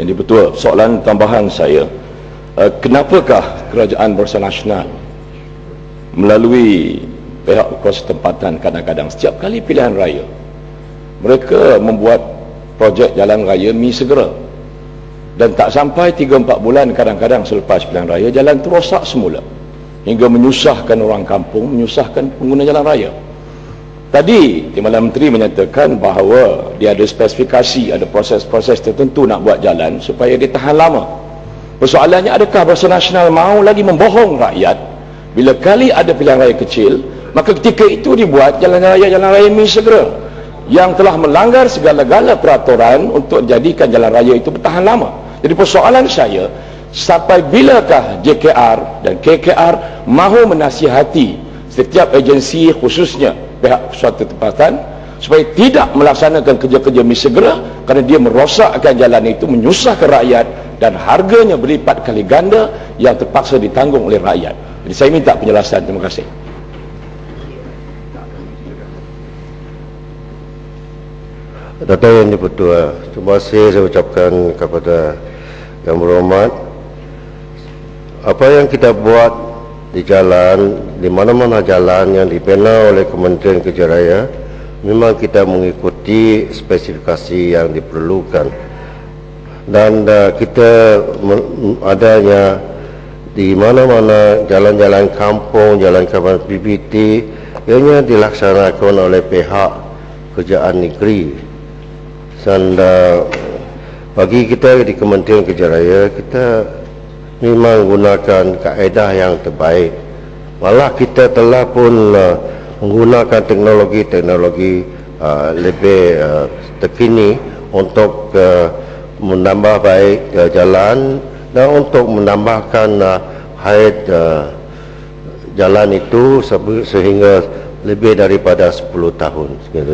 Yang betul, soalan tambahan saya, uh, kenapakah kerajaan Barisan Nasional melalui pihak kuasa tempatan kadang-kadang? Setiap kali pilihan raya mereka membuat projek jalan raya mi segera. Dan tak sampai 3-4 bulan kadang-kadang selepas pilihan raya jalan itu rosak semula. Hingga menyusahkan orang kampung menyusahkan pengguna jalan raya tadi Timbalan Menteri menyatakan bahawa dia ada spesifikasi ada proses-proses tertentu nak buat jalan supaya dia tahan lama. Persoalannya adakah Barisan Nasional mahu lagi membohong rakyat? Bila kali ada pilihan raya kecil maka ketika itu dibuat jalan raya jalan raya mi segera. Yang telah melanggar segala-gala peraturan untuk jadikan jalan raya itu bertahan lama. Jadi persoalan saya sampai bilakah JKR dan KKR mahu menasihati setiap agensi khususnya pihak suatu tempatan supaya tidak melaksanakan kerja-kerja mi segera kerana dia merosakkan jalan itu menyusahkan rakyat dan harganya berlipat kali ganda yang terpaksa ditanggung oleh rakyat. Jadi saya minta penjelasan. Terima kasih. Dato' Yang Dipertua, terima kasih saya ucapkan kepada Yang Berhormat. Apa yang kita buat di jalan, di mana-mana jalan yang dibina oleh Kementerian Kerja Raya, memang kita mengikuti spesifikasi yang diperlukan. Dan uh, kita adanya di mana-mana jalan-jalan kampung, jalan kampung PPT, ianya dilaksanakan oleh pihak kerjaan negeri dan uh, bagi kita di Kementerian Kerja Raya kita memang gunakan kaedah yang terbaik malah kita telah pun uh, menggunakan teknologi-teknologi uh, lebih uh, terkini untuk uh, menambah baik uh, jalan dan untuk menambahkan uh, height uh, jalan itu sehingga lebih daripada 10 tahun sekian